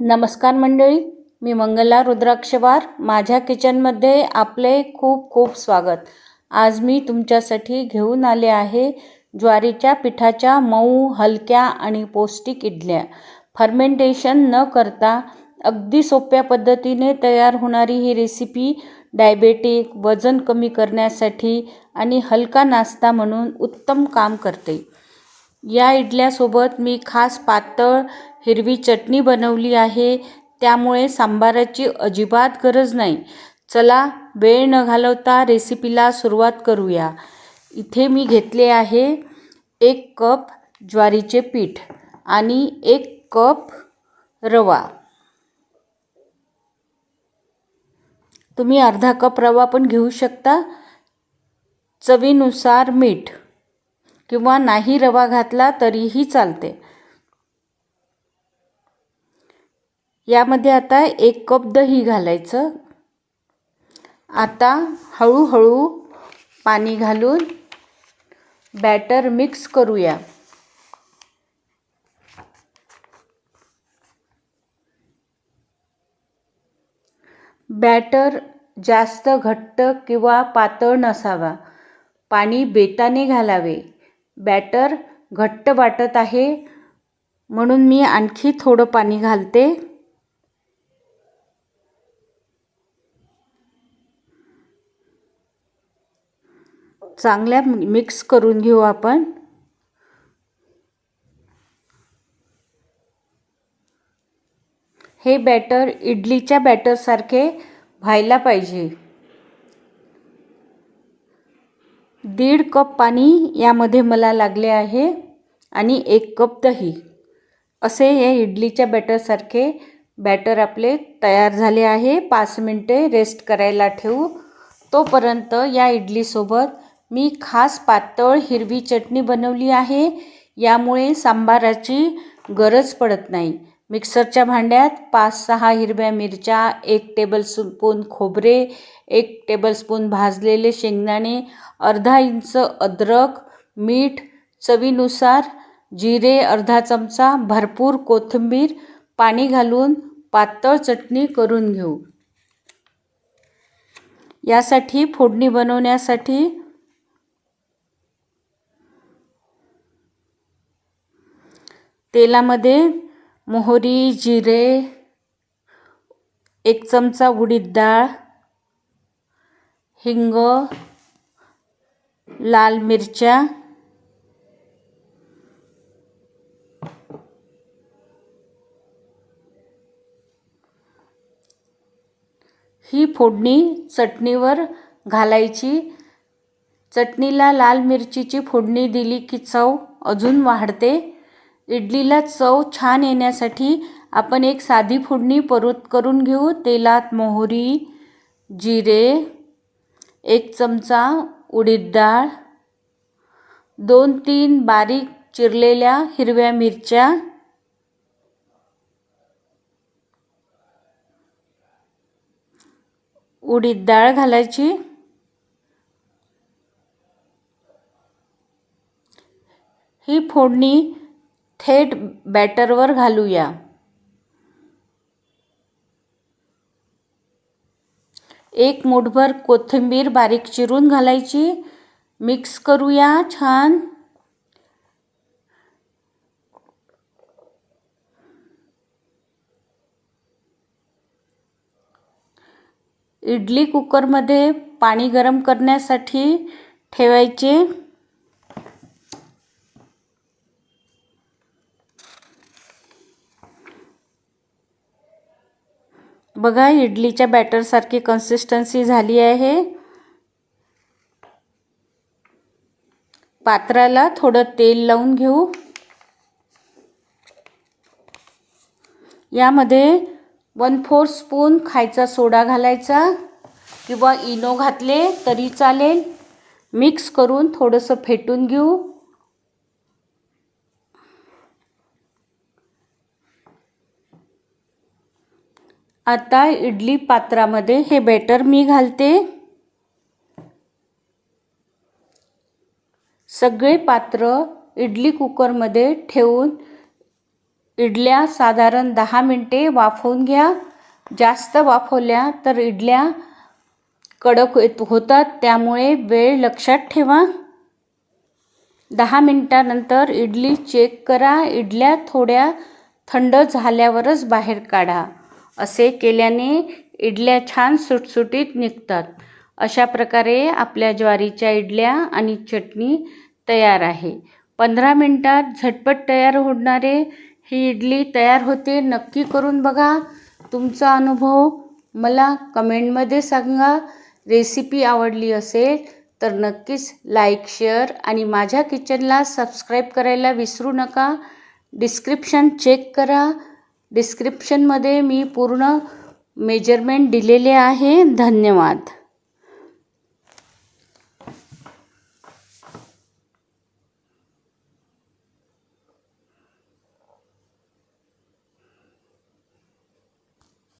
नमस्कार मंडळी मी मंगला रुद्राक्षवार. माझ्या किचनमध्ये आपले खूप खूप स्वागत. आज मी तुमच्यासाठी घेऊन आले आहे ज्वारीच्या पिठाच्या मऊ हलक्या आणि पौष्टिक इडल्या. फर्मेंटेशन न करता अगदी सोप्या पद्धतीने तयार होणारी ही रेसिपी डायबेटिक वजन कमी करण्यासाठी आणि हलका नाश्ता म्हणून उत्तम काम करते. या इडल्यासोबत मी खास पातळ हिरवी चटणी बनवली आहे. त्यामुळे सांबाराची अजिबात गरज नाही. चला वेळ न घालवता रेसिपीला सुरुवात करूया. इथे मी घेतले आहे एक कप ज्वारीचे पीठ आणि एक कप रवा. तुम्ही अर्धा कप रवा पण घेऊ शकता. चवीनुसार मीठ. किंवा नाही रवा घातला तरीही चालते. यामध्ये आता एक कप दही घालायचं. आता हळूहळू पाणी घालून बॅटर मिक्स करूया. बॅटर जास्त घट्ट किंवा पातळ नसावा. पाणी बेताने घालावे. बॅटर घट्ट वाटत आहे म्हणून मी आणखी थोडं पाणी घालते. चांगल्या मिक्स करून घेऊ आपण. हे बॅटर इडलीच्या बॅटरसारखे व्हायला पाहिजे. दीड कप पाणी यामध्ये मला लागले आहे आणि एक कप दही. असे हे इडलीच्या बॅटरसारखे बॅटर आपले तयार झाले आहे. पाच मिनटे रेस्ट करायला ठेवू. तोपर्यंत या इडलीसोबत मी खास पातळ हिरवी चटणी बनवली आहे. यामुळे सांबाराची गरज पडत नाही. मिक्सरच्या भांड्यात पाच सहा हिरव्या मिरच्या एक टेबलस्पून खोबरे एक टेबलस्पून भाजलेले शेंगदाणे अर्धा इंच अद्रक मीठ चवीनुसार जिरे अर्धा चमचा भरपूर कोथिंबीर पाणी घालून पातळ चटणी करून घेऊ. यासाठी फोडणी बनवण्यासाठी तेलामध्ये मोहरी जिरे एक चमचा उडीद डाळ हिंग लाल मिरच्या ही फोडणी चटणीवर घालायची. चटणीला लाल मिरचीची फोडणी दिली की चव अजून वाढते. इडलीला चव छान येण्यासाठी आपण एक साधी फोडणी परत करून घेऊ. तेलात मोहरी जिरे एक चमचा उडीद डाळ दोन तीन बारीक चिरलेल्या हिरव्या मिरच्या उडीद डाळ घालायची ही फोडणी थेट बॅटरवर घालूया. एक मुठभर कोथिंबीर बारीक चिरून घालायची. मिक्स करूया छान. इडली कुकरमध्ये पाणी गरम करण्यासाठी ठेवायचे. बघा इडलीच्या बॅटरसारखी कन्सिस्टन्सी झाली आहे. पात्राला थोडं तेल लावून घेऊ. यामध्ये वन फोर स्पून खायचा सोडा घालायचा किंवा इनो घातले तरी चालेल. मिक्स करून थोडंसं फेटून घेऊ. आता इडली पात्रामध्ये हे बेटर मी घालते. सगळे पात्र इडली कुकरमध्ये ठेवून इडल्या साधारण दहा मिनटे वाफवून घ्या. जास्त वाफवल्या तर इडल्या कडक होतात त्यामुळे वेळ लक्षात ठेवा. दहा मिनटानंतर इडली चेक करा. इडल्या थोड्या थंड झाल्यावरच बाहेर काढा. असे केल्याने इडल्या छान सुटसुटीत निघतात. अशा प्रकारे आपल्या ज्वारीच्या इडल्या आणि चटणी तयार आहे. पंधरा मिनटात झटपट तयार होणारे ही इडली तयार होते नक्की करून बघा. तुमचा अनुभव मला कमेंटमध्ये सांगा. रेसिपी आवडली असेल तर नक्कीच लाईक शेअर आणि माझ्या किचनला सबस्क्राईब करायला विसरू नका. डिस्क्रिप्शन चेक करा. डिस्क्रिप्शनमध्ये मी पूर्ण मेजरमेंट दिलेले आहे. धन्यवाद.